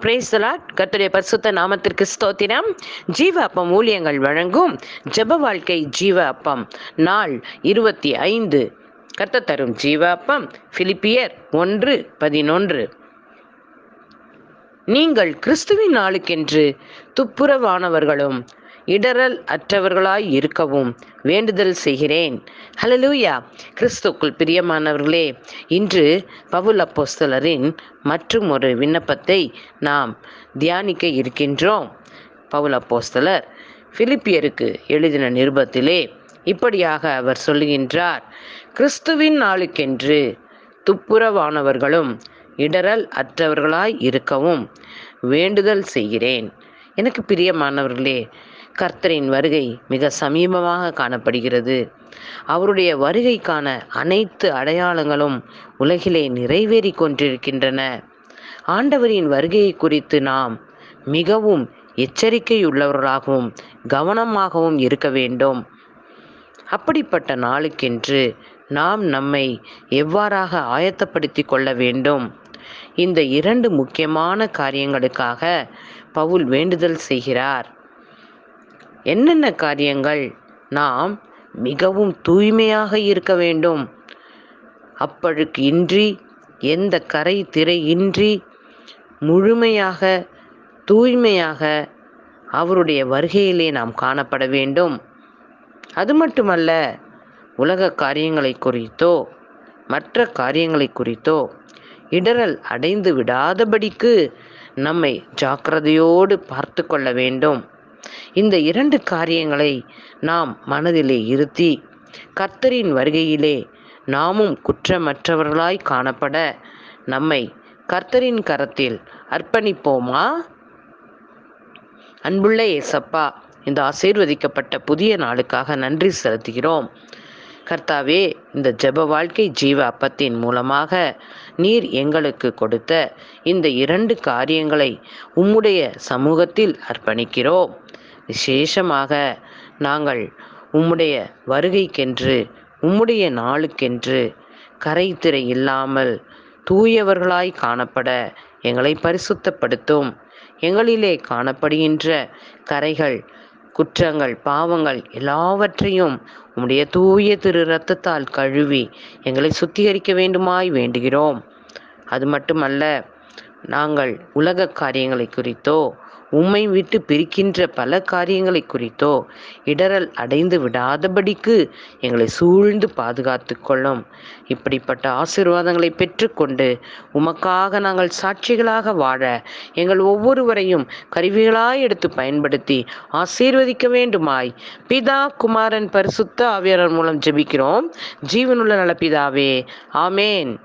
பிரேசலாட் கத்துடைய பரிசுத்த நாமத்திற்கு ஸ்தோத்திரம். ஜீவ அப்பம் ஊழியங்கள் வழங்கும் ஜெப வாழ்க்கை ஜீவ அப்பம் நாள் இருபத்தி ஐந்து. கர்த்த தரும் ஜீவ அப்பம் பிலிப்பியர் ஒன்று பதினொன்று. நீங்கள் கிறிஸ்துவின் நாளுக்கென்று துப்புரவானவர்களும் இடரல் அற்றவர்களாய் இருக்கவும் வேண்டுதல் செய்கிறேன். ஹலலூயா கிறிஸ்துக்குள் பிரியமானவர்களே இன்று பவுல் அப்போஸ்தலரின் மற்றும் ஒரு விண்ணப்பத்தை நாம் தியானிக்க இருக்கின்றோம். பவுல் அப்போஸ்தலர் பிலிப்பியருக்கு எழுதின நிருபத்திலே இப்படியாக அவர் சொல்லுகின்றார் கிறிஸ்துவின் நாளுக்கென்று துப்புரவானவர்களும் இடரல் அற்றவர்களாய் இருக்கவும் வேண்டுதல் செய்கிறேன். எனக்கு பிரியமானவர்களே கர்த்தரின் வருகை மிக சமீபமாக காணப்படுகிறது. அவருடைய வருகைக்கான அனைத்து அடையாளங்களும் உலகிலே நிறைவேறி கொண்டிருக்கின்றன. ஆண்டவரின் வருகையை குறித்து நாம் மிகவும் எச்சரிக்கையுள்ளவர்களாகவும் கவனமாகவும் இருக்க வேண்டும். அப்படிப்பட்ட நாளுக்கென்று நாம் நம்மை எவ்வாறாக ஆயத்தப்படுத்தி கொள்ள வேண்டும்? இந்த இரண்டு முக்கியமான காரியங்களுக்காக பவுல் வேண்டுதல் செய்கிறார். என்னென்ன காரியங்கள் நாம் மிகவும் தூய்மையாக இருக்க வேண்டும்? அப்பழுக்கு இன்றி எந்த கரை திரை இன்றி முழுமையாக தூய்மையாக அவருடைய வருகையிலே நாம் காணப்பட வேண்டும். அது மட்டுமல்ல உலக காரியங்களை குறித்தோ மற்ற காரியங்களை குறித்தோ இடரல் அடைந்து விடாதபடிக்கு நம்மை ஜாக்கிரதையோடு பார்த்து கொள்ள வேண்டும். இந்த இரண்டு காரியங்களை நாம் மனதிலே இருத்தி கர்த்தரின் வருகையிலே நாமும் குற்றமற்றவர்களாய் காணப்பட நம்மை கர்த்தரின் கரத்தில் அர்ப்பணிப்போமா? அன்புள்ள ஏசப்பா இந்த ஆசீர்வதிக்கப்பட்ட புதிய நாளுக்காக நன்றி செலுத்துகிறோம். கர்த்தாவே இந்த ஜெப வாழ்க்கை ஜீவ அப்பத்தின் மூலமாக நீர் எங்களுக்கு கொடுத்த இந்த இரண்டு காரியங்களை உம்முடைய சமூகத்தில் அர்ப்பணிக்கிறோம். விசேஷமாக நாங்கள் உம்முடைய வருகைக்கென்று உம்முடைய நாளுக்கென்று கரைத்திரை இல்லாமல் தூயவர்களாய் காணப்பட எங்களை பரிசுத்தப்படுத்தும். எங்களிலே காணப்படுகின்ற கரைகள் குற்றங்கள் பாவங்கள் எல்லாவற்றையும் உம்முடைய தூய திரு ரத்தத்தால் கழுவி எங்களை சுத்திகரிக்க வேண்டுமாய் வேண்டுகிறோம். அது மட்டுமல்ல நாங்கள் உலக காரியங்களை குறித்தோ உம்மை விட்டு பிரிக்கின்ற பல காரியங்களை குறித்தோ இடரல் அடைந்து விடாதபடிக்கு எங்களை சூழ்ந்து பாதுகாத்து கொள்ளும். இப்படிப்பட்ட ஆசிர்வாதங்களை பெற்றுக்கொண்டு உமக்காக நாங்கள் சாட்சிகளாக வாழ எங்கள் ஒவ்வொருவரையும் கருவிகளாய் எடுத்து பயன்படுத்தி ஆசீர்வதிக்க வேண்டுமாய். பிதா குமாரன் பரிசுத்த ஆவியாளர் மூலம் ஜெபிக்கிறோம். ஜீவனுள்ள நலப்பிதாவே. ஆமேன்.